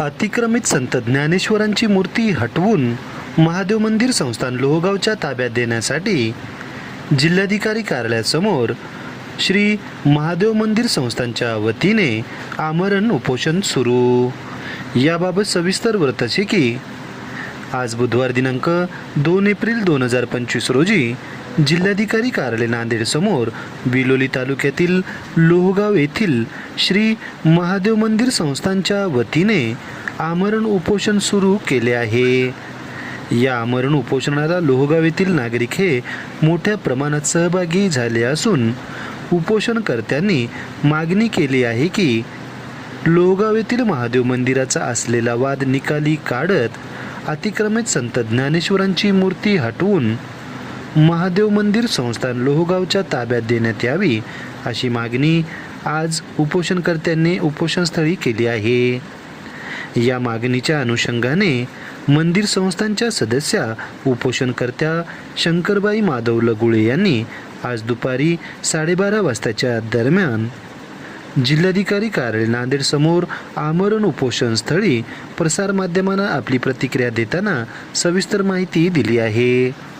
अतिक्रमित संत ज्ञानेश्वरांची मूर्ती हटवून महादेव मंदिर संस्थान लोहगावच्या ताब्यात देण्यासाठी जिल्हाधिकारी कार्यालयासमोर श्री महादेव मंदिर संस्थानच्या वतीने आमरण उपोषण सुरू. याबाबत सविस्तर वृत्त असे की आज बुधवार दिनांक दोन एप्रिल दोन हजार पंचवीस रोजी जिल्हाधिकारी कार्यालय नांदेड समोर बिलोली तालुक्यातील लोहगाव येथील श्री महादेव मंदिर संस्थांच्या वतीने आमरण उपोषण सुरू केले आहे. या आमरण उपोषणाला लोहगाव येथील नागरिक हे मोठ्या प्रमाणात सहभागी झाले असून उपोषणकर्त्यांनी मागणी केली आहे की लोहगाव येथील महादेव मंदिराचा असलेला वाद निकाली काढत अतिक्रमित संत ज्ञानेश्वरांची मूर्ती हटवून महादेव मंदिर संस्थान लोहगावच्या ताब्यात देण्यात यावी अशी मागणी आज उपोषणकर्त्यांनी उपोषणस्थळी केली आहे. या मागणीच्या अनुषंगाने मंदिर संस्थांच्या सदस्या उपोषणकर्त्या शंकरबाई माधव लगुळे यांनी आज दुपारी साडेबारा वाजताच्या दरम्यान जिल्हाधिकारी कार्यालय नांदेड समोर आमरण उपोषण स्थळी प्रसारमाध्यमांना आपली प्रतिक्रिया देताना सविस्तर माहिती दिली आहे.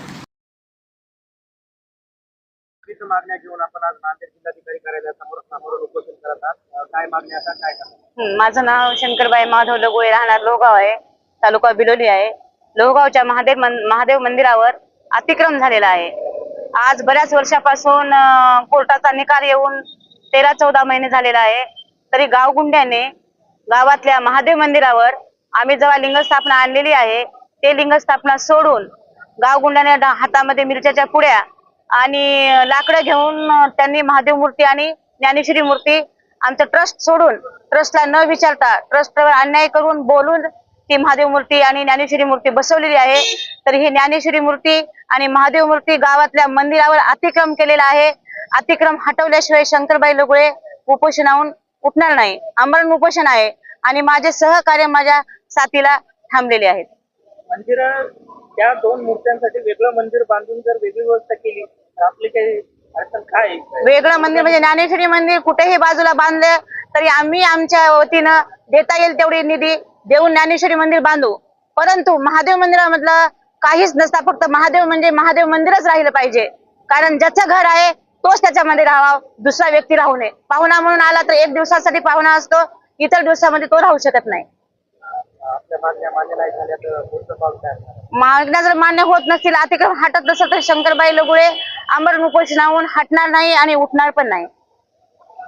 विविध मागण्या घेऊन आपण आज नांदेड जिल्हाधिकारी कार्यालयासमोर समोर उपोषण करत आहात. काय मागण्या आता काय करणार? माझं नाव शंकरबाई माधव लगोळे राहणार लोहगाव आहे. तालुका बिलोली आहे. लोहगावच्या महादेव मन- महादेव मंदिरावर अतिक्रम झालेला आहे. आज बऱ्याच वर्षापासून कोर्टाचा निकाल येऊन तेरा चौदा महिने झालेला आहे. तरी गावगुंड्याने गावातल्या महादेव मंदिरावर आम्ही जेव्हा लिंगस्थापना आणलेली आहे ते लिंगस्थापना सोडून गावगुंड्याने हातामध्ये मिरच्याच्या पुड्या आणि लाकडं घेऊन त्यांनी महादेव मूर्ती आणि ज्ञानेश्वरी मूर्ती आमचं ट्रस्ट सोडून ट्रस्टला न विचारता ट्रस्टवर अन्याय करून बोलून ती महादेव मूर्ती आणि ज्ञानेश्वरी मूर्ती बसवलेली आहे. तर ही ज्ञानेश्वरी मूर्ती आणि महादेव मूर्ती गावातल्या मंदिरावर अतिक्रम केलेला आहे. अतिक्रम हटवल्याशिवाय शंकरबाई लगुळे उपोषणाहून उठणार नाही. आमरण उपोषण आहे आणि माझे सहकार्य माझ्या साथीला थांबलेले आहेत. त्या दोन मूर्त्यांसाठी वेगळं मंदिर बांधून जर वेगळी व्यवस्था केली तर आपली काही अडचण काय आहे? वेगळं मंदिर म्हणजे ज्ञानेश्वरी मंदिर कुठेही बाजूला बांधलं तरी आम्ही आमच्या वतीनं देता येईल तेवढी निधी देऊन ज्ञानेश्वरी मंदिर बांधू. परंतु महादेव मंदिरामधलं काहीच नसता फक्त महादेव म्हणजे महादेव मंदिरच राहिलं पाहिजे. कारण ज्याचं घर आहे तोच त्याच्यामध्ये राहावा दुसरा व्यक्ती राहू नये. पाहुणा म्हणून आला तर एक दिवसासाठी पाहुणा असतो इतर दिवसामध्ये तो राहू शकत नाही. मागण्या जर मान्य होत नसतील अतिक्रम हटत नसेल तर शंकरबाई लगुळे आमरण उपोषणाहून हटणार नाही आणि उठणार पण नाही.